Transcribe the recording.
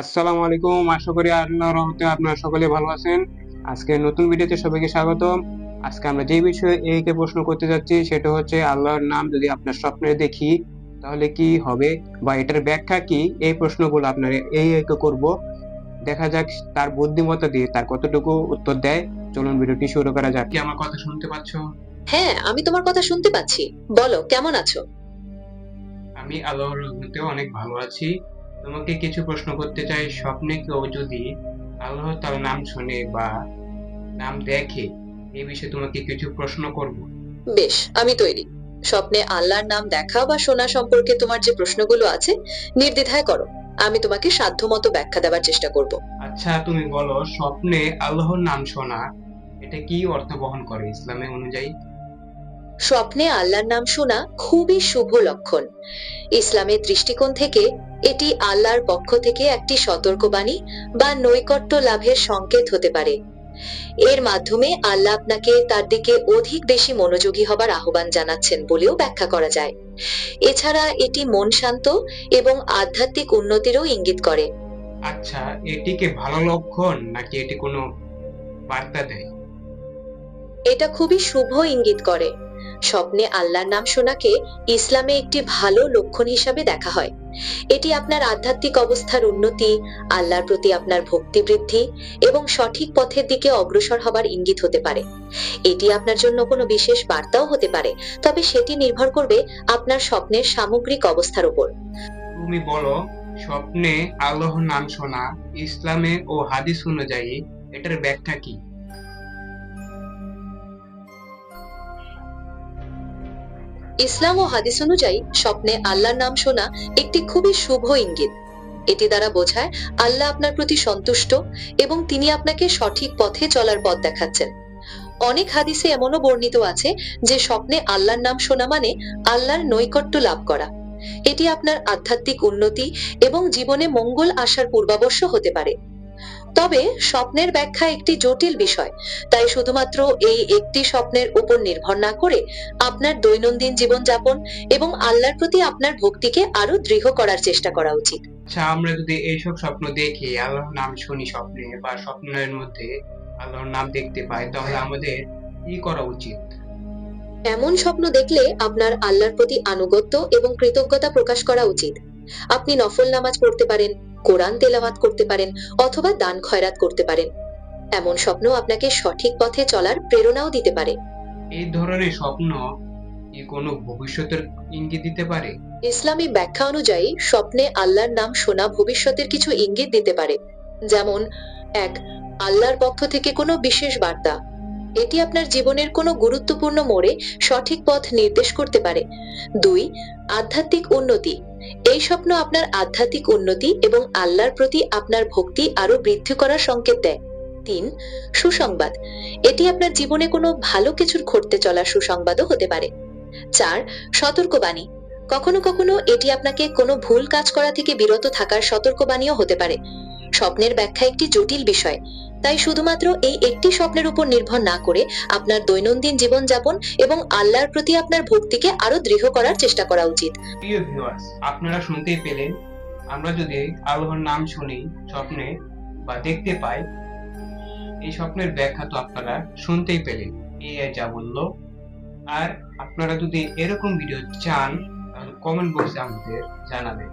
আসসালামু আলাইকুম। আশা করি আল্লাহর রহমতে আপনারা সকলে ভালো আছেন। আজকে নতুন ভিডিওতে সবাইকে স্বাগতম। আজকে আমরা যে বিষয়ে এইকে প্রশ্ন করতে যাচ্ছি সেটা হচ্ছে আল্লাহর নাম যদি আপনার স্বপ্নে দেখি তাহলে কি হবে? বা এটার ব্যাখ্যা কি? এই প্রশ্নগুলো আপনার এই একে করব। দেখা যাক তার বুদ্ধিমত্তা দিয়ে তার কতটুকু উত্তর দেয়। চলুন ভিডিওটি শুরু করা যাক। কি আমার কথা শুনতে পাচ্ছ? হ্যাঁ আমি তোমার কথা শুনতে পাচ্ছি। বলো কেমন আছো? আমি আল্লাহর রহমতে অনেক ভালো আছি। তোমাকে কিছু প্রশ্ন করতে চাই স্বপ্নে কেউ যদি আল্লাহ তার নাম শুনে বা নাম দেখে এই বিষয়ে তোমাকে কিছু প্রশ্ন করব। বেশ আমি তৈরি। স্বপ্নে আল্লাহর নাম দেখা বা শোনা সম্পর্কে তোমার যে প্রশ্নগুলো আছে নির্দ্বিধায় করো। আমি তোমাকে সাধ্যমতো ব্যাখ্যা দেওয়ার চেষ্টা করব। আচ্ছা তুমি বলো স্বপ্নে আল্লাহর নাম শোনা এটা কি অর্থ বহন করে ইসলামে অনুযায়ী? স্বপ্নে আল্লাহর নাম শোনা খুবই শুভ লক্ষণ। ইসলামের দৃষ্টিকোণ থেকে এটি আল্লাহর পক্ষ থেকে একটি সতর্কবাণী বা নৈকট্য লাভের সংকেত হতে পারে। এর মাধ্যমে আল্লাহ আপনাকে তার দিকে অধিক বেশি মনোযোগী হবার আহ্বান জানাচ্ছেন বলেও ব্যাখ্যা করা যায়। এছাড়া এটি মন শান্ত এবং আধ্যাত্মিক উন্নতিরও ইঙ্গিত করে। আচ্ছা এটিকে ভালো লক্ষণ নাকি এটি কোনো বার্তা দেয়? এটা খুবই শুভ ইঙ্গিত করে। স্বপ্নে আল্লাহর নাম শোনাকে ইসলামে একটি ভালো লক্ষণ হিসাবে দেখা হয়। এটি আপনার আধ্যাত্মিক অবস্থার উন্নতি, আল্লাহর প্রতি আপনার ভক্তি বৃদ্ধি এবং সঠিক পথের দিকে অগ্রসর হবার ইঙ্গিত হতে পারে। এটি আপনার জন্য কোনো বিশেষ বার্তাও হতে পারে, তবে সেটি নির্ভর করবে আপনার স্বপ্নের সামগ্রিক অবস্থার উপর। তুমি বলো, স্বপ্নে আল্লাহর নাম শোনা ইসলামে ও হাদিস অনুযায়ী এটার ব্যাখ্যা কি? ইসলাম ও হাদিস অনুযায়ী স্বপ্নে আল্লাহর নাম শোনা একটি খুবই শুভ ইঙ্গিত। এটি দ্বারা বোঝায় আল্লাহ আপনার প্রতি সন্তুষ্ট এবং তিনি আপনাকে সঠিক পথে চলার পথ দেখাচ্ছেন। অনেক হাদিসে এমনও বর্ণিত আছে যে স্বপ্নে আল্লাহর নাম শোনা মানে আল্লাহর নৈকট্য লাভ করা। এটি আপনার আধ্যাত্মিক উন্নতি এবং জীবনে মঙ্গল আসার পূর্বাবশ্য হতে পারে। তবে স্বপ্নের ব্যাখ্যা একটি জটিল বিষয় তাই শুধুমাত্র এই একটি স্বপ্নের উপর নির্ভর না করে আপনার দৈনন্দিন জীবনযাপন এবং আল্লাহর প্রতি আপনার ভক্তিকে আরও দৃঢ় করার চেষ্টা করা উচিত। আচ্ছা আমরা যদি এইসব স্বপ্ন দেখি আল্লাহর নাম শুনি স্বপ্নে বা স্বপ্নের মধ্যে আল্লাহর নাম দেখতে পাই তাহলে আমাদের কি করা উচিত? এমন স্বপ্ন দেখলে আপনার আল্লাহর প্রতি আনুগত্য এবং কৃতজ্ঞতা প্রকাশ করা উচিত। আপনি নফল নামাজ পড়তে পারেন কোরআন তেলাওয়াত করতে পারেন অথবা দান খয়রাত করতে পারেন। এমন স্বপ্ন আপনাকে সঠিক পথে চলার প্রেরণাও দিতে পারে। এই ধরনের স্বপ্ন কি কোনো ভবিষ্যতের ইঙ্গিত দিতে পারে? ইসলামী ব্যাখ্যা অনুযায়ী স্বপ্নে আল্লাহর নাম শোনা ভবিষ্যতের কিছু ইঙ্গিত দিতে পারে। যেমন এক আল্লাহর পক্ষ থেকে কোনো বিশেষ বার্তা। এটি আপনার জীবনের কোনো গুরুত্বপূর্ণ মোড়ে সঠিক পথ নির্দেশ করতে পারে। দুই, আধ্যাত্মিক উন্নতি। এই স্বপ্ন আপনার আধ্যাত্মিক উন্নতি এবং আল্লাহর প্রতি আপনার ভক্তি আরও বৃদ্ধি করার সংকেত দেয়। তিন, সুসংবাদ। এটি আপনার জীবনে কোনো ভালো কিছুর ঘটতে চলা সুসংবাদও হতে পারে। চার, সতর্কবাণী। কখনো কখনো এটি আপনাকে কোনো ভুল কাজ করা থেকে বিরত থাকার সতর্কবাণীও হতে পারে। স্বপ্নের ব্যাখ্যা একটি জটিল বিষয়। তাই শুধুমাত্র এই একটি স্বপ্নের উপর নির্ভর না করে আপনার দৈনন্দিন জীবনযাপন এবং আল্লাহর প্রতি আপনার ভক্তিকে আরও দৃঢ় করার চেষ্টা করা উচিত। আপনারা শুনতেই পেলেন, আমরা যদি আল্লাহর নাম শুনি, স্বপ্নে বা দেখতে পাই, এই স্বপ্নের ব্যাখ্যা তো আপনারা শুনতেই পেলেন। এই যা বলল। আর আপনারা যদি এরকম ভিডিও চান, তাহলে কমেন্ট বক্সে আমাদের জানাবেন।